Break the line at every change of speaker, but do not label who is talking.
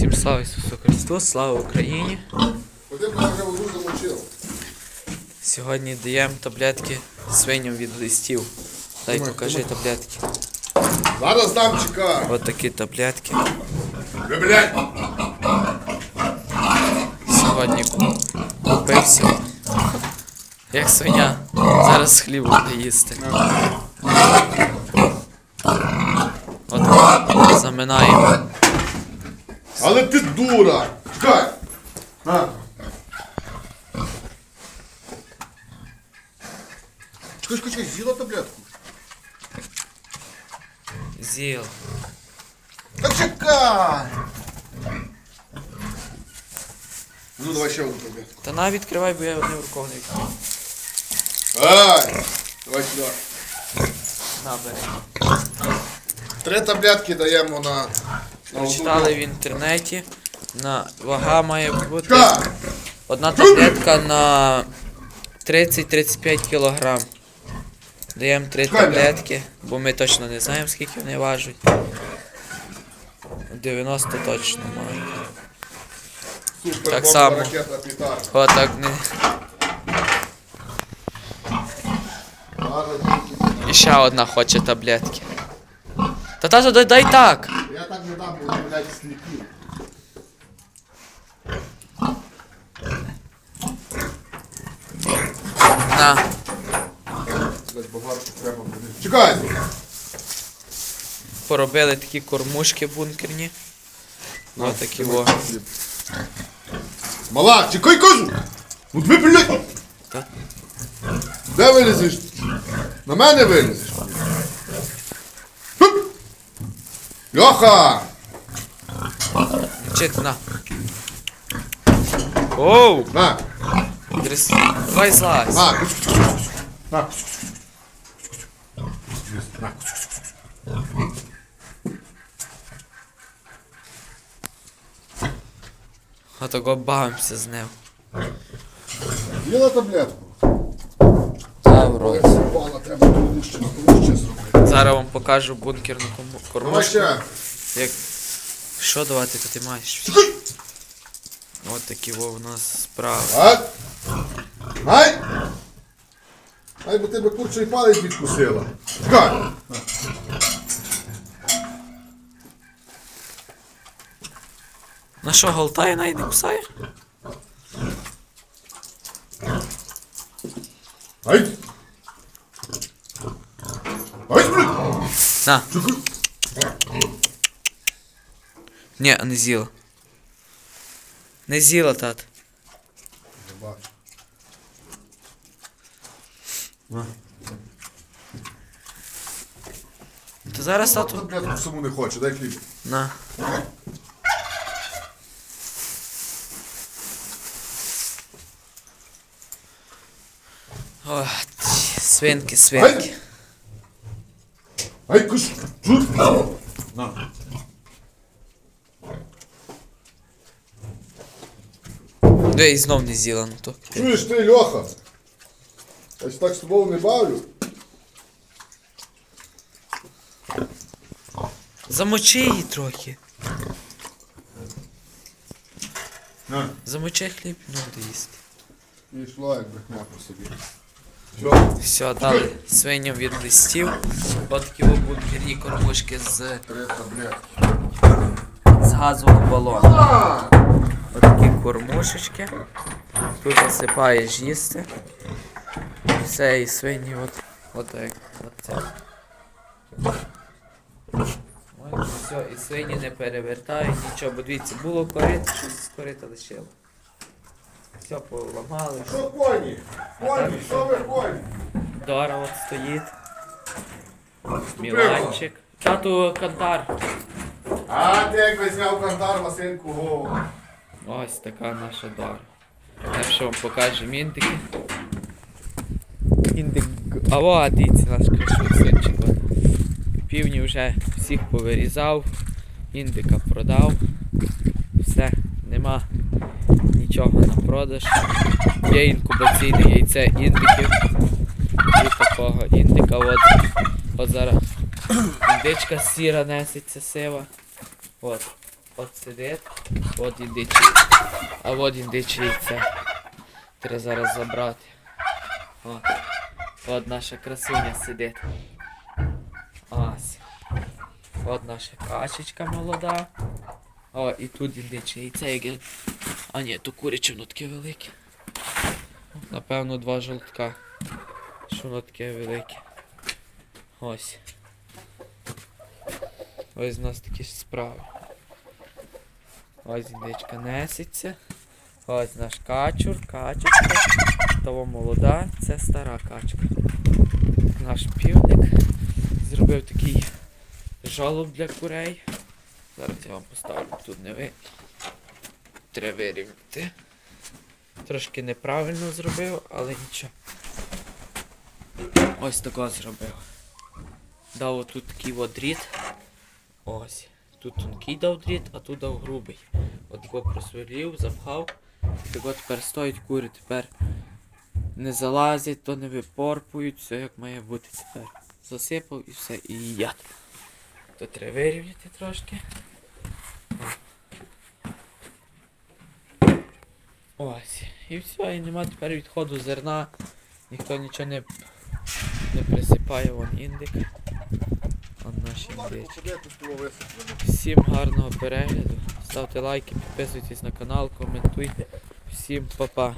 Всім слава Ісусу Христу, слава Україні! Сьогодні даємо таблетки свиням від листів. Дай покажи таблетки.
Зараз дам чекай.
Ось такі таблетки. Сьогодні купився. Як свиня. Зараз хліб буде їсти. От заминаємо.
Але ти дура. Чекай. На. Чекай, чекай, чекай, з'їла таблетку.
З'їл.
Та чекай. Ну, давай ще одну таблетку.
Та на відкривай, бо я одним рукою не відкрив.
Ай, давай сюди.
На, бери.
Три таблетки даємо на... на одну
Читали в інтернеті. На вага має бути. Одна таблетка на 30-35 кілограм. Даємо три таблетки, бо ми точно не знаємо, скільки вони важать. 90 точно мають. Так само.
пітар.
Отак не. І ще одна хоче таблетки. Та тато, дай так!
Я так не дам, бо блядь, сліпі.
На.
Блядь, багато треба буде. Чекай!
Поробили такі кормушки бункерні. Ось такі во.
Мала, чекай, кажу! Ну ви, блядь!
Та.
Де вилізеш? На мене вилізеш? Льоха!
Чит, на. Оу!
На,
Дрес... Давай злазь.
на, на. На.
А того бавимося з ним.
Їла таблетку.
Та вроді.
Упала, треба тут ще, тут ще зробити.
Зараз вам покажу бункерну кормушку. Як... Що давати, то ти маєш? От такі во в нас справи.
Ай! Ай! Ай, бо тебе курчий палець відкусила. Чекай!
На що, голтає не кусає?
Ай! Ай, блядь!
На. Ні, не з'їла. Не з'їла, тат.
Не. На.
Зараз тату.
Таблетку саму не хоче, дай хліб.
На. О, свинки, свинки.
Ай! Чур! На.
Де і знов не з'їла, ну то.
Чуєш ти, Льоха? Я ж так з тобою не бавлю.
Замочи її трохи.
На.
Замочи хліб, ну буде їсти.
І йшла, як брехня по собі.
Все, дали свиням від листів. От такі о кормушки з, з газового балону.
А!
От кормушечки. Тут насипаєш їсти. Все, і свині от, от. От все, і свині не перевертають нічого, бо дивіться, було корито, щось з лишило. Все поламали.
Що коні? Коні, що ви коні?
Дора от стоїть. Міланчик. Тату Кантар.
А ти якби зняв кантар Васильку голову.
Ось така наша Дора. Якщо вам покажемо індики. Індик. А о, дивіться наш кришовий синчик. Півні вже всіх повирізав. Індика продав. Нічого на продаж. Є інкубаційне яйце індиків. І такого індика от. От зараз індичка сіра несеться сива. От. От сидить, от індичий. А от індичий це. Треба зараз забрати. От. От наша красуня сидить. Ось. От наша качечка молода. О, і тут індичий. І це яке. А ні, то куряче воно таке велике. Напевно, два жовтка. Що воно таке. Ось. Ось у нас такі ж справи. Ось індичка несеться. Ось наш качур, качечка. Того молода, це стара качка. Наш півник зробив такий жолоб для курей. Зараз я вам поставлю тут не ви. Треба вирівняти. Трошки неправильно зробив, але нічого. Ось такого зробив. Дав отут такий от дріт. Ось. Тут тонкий дав дріт, а тут дав грубий. От його просверлів, запхав. Так от тепер стоять кури, тепер не залазять, то не випорпують, все як має бути тепер. Засипав і все, і їдять. То треба вирівняти трошки. Ось. І все, і нема тепер відходу зерна. Ніхто нічого не, не присипає, вон індик. Вон наш
висипано.
Всім гарного перегляду. Ставте лайки, підписуйтесь на канал, коментуйте. Всім па-па.